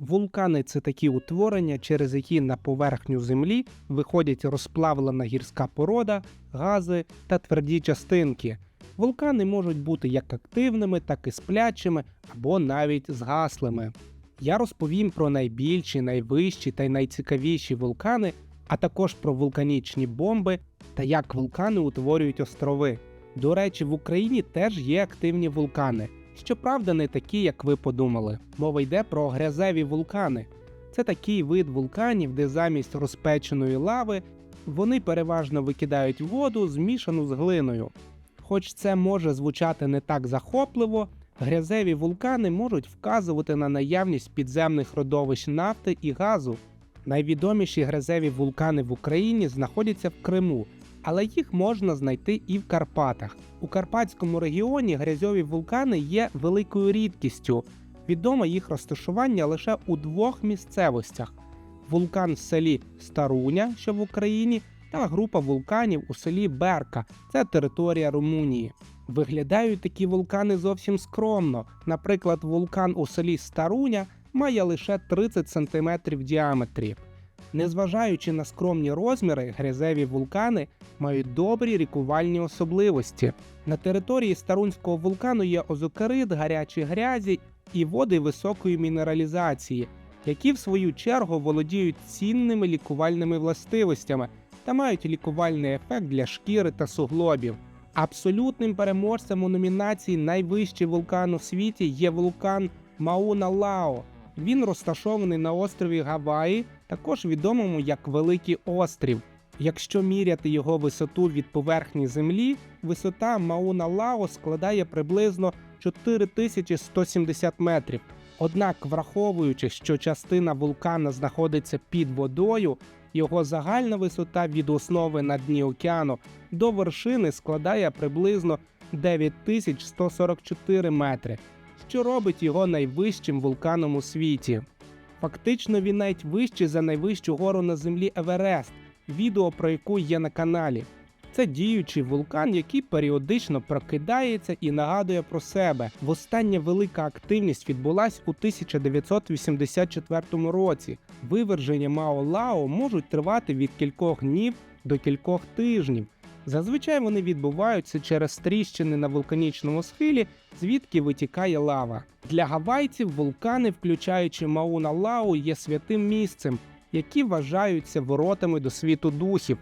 Вулкани це такі утворення, через які на поверхню землі виходять розплавлена гірська порода, гази та тверді частинки. Вулкани можуть бути як активними, так і сплячими або навіть згаслими. Я розповім про найбільші, найвищі та й найцікавіші вулкани, а також про вулканічні бомби та як вулкани утворюють острови. До речі, в Україні теж є активні вулкани. Щоправда, не такі, як ви подумали. Мова йде про грязеві вулкани. Це такий вид вулканів, де замість розпеченої лави вони переважно викидають воду, змішану з глиною. Хоч це може звучати не так захопливо, грязеві вулкани можуть вказувати на наявність підземних родовищ нафти і газу. Найвідоміші грязеві вулкани в Україні знаходяться в Криму, але їх можна знайти і в Карпатах. У Карпатському регіоні грязьові вулкани є великою рідкістю. Відомо їх розташування лише у двох місцевостях: вулкан в селі Старуня, що в Україні, та група вулканів у селі Берка, це територія Румунії. Виглядають такі вулкани зовсім скромно. Наприклад, вулкан у селі Старуня має лише 30 см в. Незважаючи на скромні розміри, грязеві вулкани мають добрі рікувальні особливості. На території Старунського вулкану є озокерит, гарячі грязі і води високої мінералізації, які в свою чергу володіють цінними лікувальними властивостями та мають лікувальний ефект для шкіри та суглобів. Абсолютним переможцем у номінації Найвищий вулкан у світі є вулкан Мауна Лао. Він розташований на острові Гаваї, також відомому як Великий Острів. Якщо міряти його висоту від поверхні землі, висота Мауна Лао складає приблизно 4170 метрів. Однак, враховуючи, що частина вулкана знаходиться під водою, його загальна висота від основи на дні океану до вершини складає приблизно 9144 метри, що робить його найвищим вулканом у світі. Фактично він навіть вищий за найвищу гору на землі Еверест, відео про яку є на каналі. Це діючий вулкан, який періодично прокидається і нагадує про себе. Востання велика активність відбулась у 1984 році. Виверження Мао-Лао можуть тривати від кількох днів до кількох тижнів. Зазвичай вони відбуваються через тріщини на вулканічному схилі, звідки витікає лава. Для гавайців вулкани, включаючи Мауна Лао, є святим місцем, які вважаються воротами до світу духів.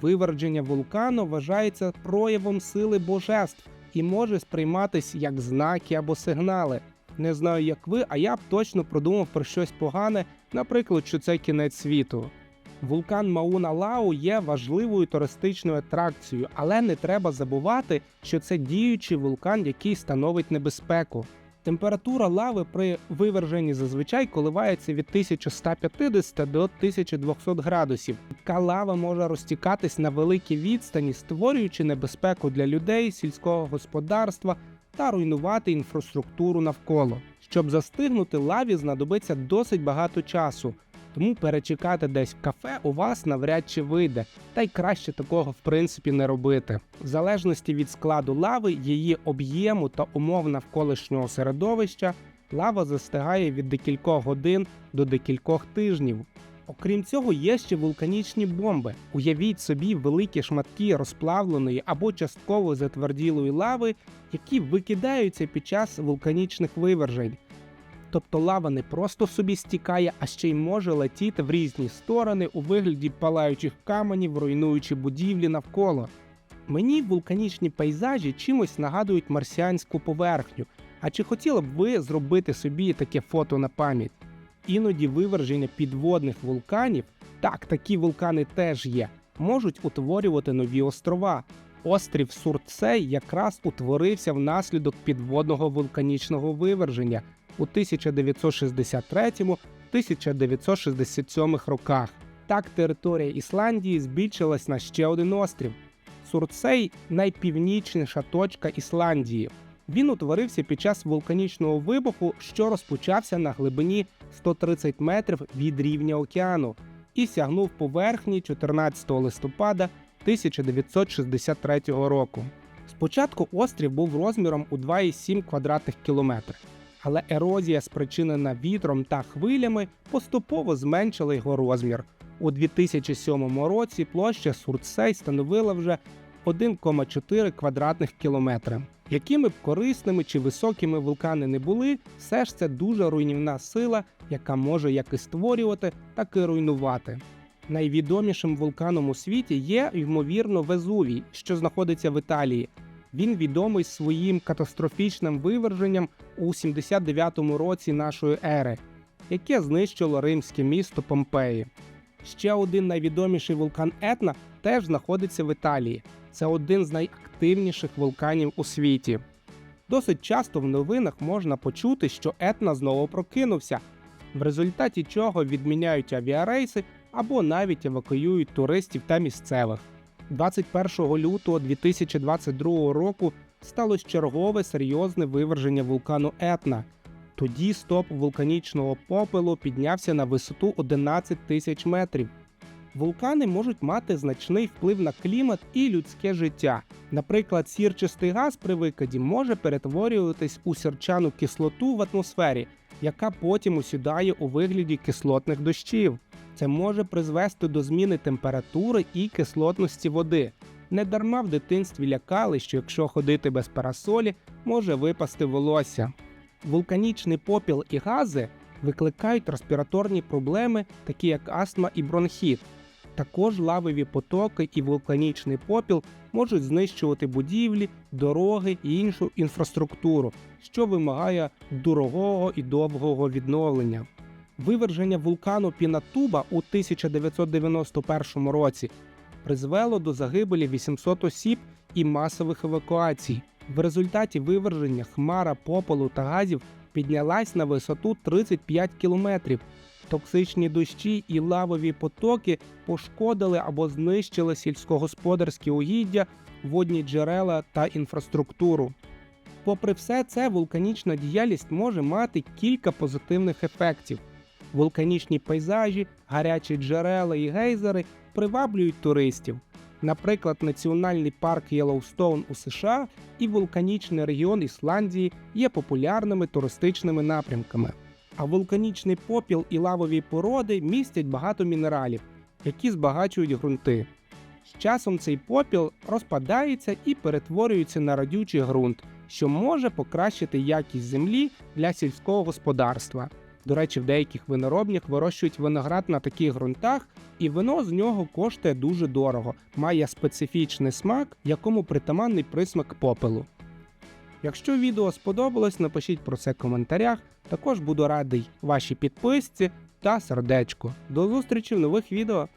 Виверження вулкану вважається проявом сили божеств і може сприйматись як знаки або сигнали. Не знаю, як ви, а я б точно продумав про щось погане, наприклад, що це кінець світу. Вулкан Мауна Лао є важливою туристичною атракцією, але не треба забувати, що це діючий вулкан, який становить небезпеку. Температура лави при виверженні зазвичай коливається від 1150 до 1200 градусів. Така лава може розтікатись на великій відстані, створюючи небезпеку для людей, сільського господарства та руйнувати інфраструктуру навколо. Щоб застигнути лаві знадобиться досить багато часу, тому перечекати десь в кафе у вас навряд чи вийде, та й краще такого в принципі не робити. В залежності від складу лави, її об'єму та умов навколишнього середовища, лава застигає від декількох годин до декількох тижнів. Окрім цього, є ще вулканічні бомби. Уявіть собі великі шматки розплавленої або частково затверділої лави, які викидаються під час вулканічних вивержень. Тобто лава не просто собі стікає, а ще й може летіти в різні сторони у вигляді палаючих каменів, руйнуючи будівлі навколо. Мені вулканічні пейзажі чимось нагадують марсіанську поверхню. А чи хотіли б ви зробити собі таке фото на пам'ять? Іноді виверження підводних вулканів, так такі вулкани теж є, можуть утворювати нові острова. Острів Суртсей якраз утворився внаслідок підводного вулканічного виверження у 1963-1967 роках. Так територія Ісландії збільшилась на ще один острів. Суртсей найпівнічніша точка Ісландії. Він утворився під час вулканічного вибуху, що розпочався на глибині 130 метрів від рівня океану і сягнув поверхні 14 листопада 1963 року. Спочатку острів був розміром у 2,7 квадратних кілометри, але ерозія, спричинена вітром та хвилями, поступово зменшила його розмір. У 2007 році площа Сурцей становила вже 1,4 квадратних кілометри. Якими б корисними чи високими вулкани не були, все ж це дуже руйнівна сила, яка може як і створювати, так і руйнувати. Найвідомішим вулканом у світі є, ймовірно, Везувій, що знаходиться в Італії. Він відомий своїм катастрофічним виверженням у 79-му році нашої ери, яке знищило римське місто Помпеї. Ще один найвідоміший вулкан Етна теж знаходиться в Італії. Це один з найактивніших вулканів у світі. Досить часто в новинах можна почути, що Етна знову прокинувся, в результаті чого відміняють авіарейси або навіть евакуюють туристів та місцевих. 21 лютого 2022 року сталося чергове серйозне виверження вулкану Етна. Тоді стоп вулканічного попелу піднявся на висоту 11 тисяч метрів. Вулкани можуть мати значний вплив на клімат і людське життя. Наприклад, сірчистий газ при викиді може перетворюватись у сірчану кислоту в атмосфері, яка потім осідає у вигляді кислотних дощів. Це може призвести до зміни температури і кислотності води. Недарма в дитинстві лякали, що якщо ходити без парасолі, може випасти волосся. Вулканічний попіл і гази викликають респіраторні проблеми, такі як астма і бронхіт. Також лавові потоки і вулканічний попіл можуть знищувати будівлі, дороги і іншу інфраструктуру, що вимагає дорогого і довгого відновлення. Виверження вулкану Пінатуба у 1991 році призвело до загибелі 800 осіб і масових евакуацій. В результаті виверження хмара попелу та газів піднялась на висоту 35 кілометрів. Токсичні дощі і лавові потоки пошкодили або знищили сільськогосподарські угіддя, водні джерела та інфраструктуру. Попри все це, вулканічна діяльність може мати кілька позитивних ефектів. Вулканічні пейзажі, гарячі джерела і гейзери приваблюють туристів. Наприклад, Національний парк Єлоустоун у США і вулканічний регіон Ісландії є популярними туристичними напрямками. А вулканічний попіл і лавові породи містять багато мінералів, які збагачують ґрунти. З часом цей попіл розпадається і перетворюється на радючий ґрунт, що може покращити якість землі для сільського господарства. До речі, в деяких виноробнях вирощують виноград на таких ґрунтах, і вино з нього коштує дуже дорого, має специфічний смак, якому притаманний присмак попелу. Якщо відео сподобалось, напишіть про це в коментарях. Також буду радий вашій підписці та сердечку. До зустрічі в нових відео.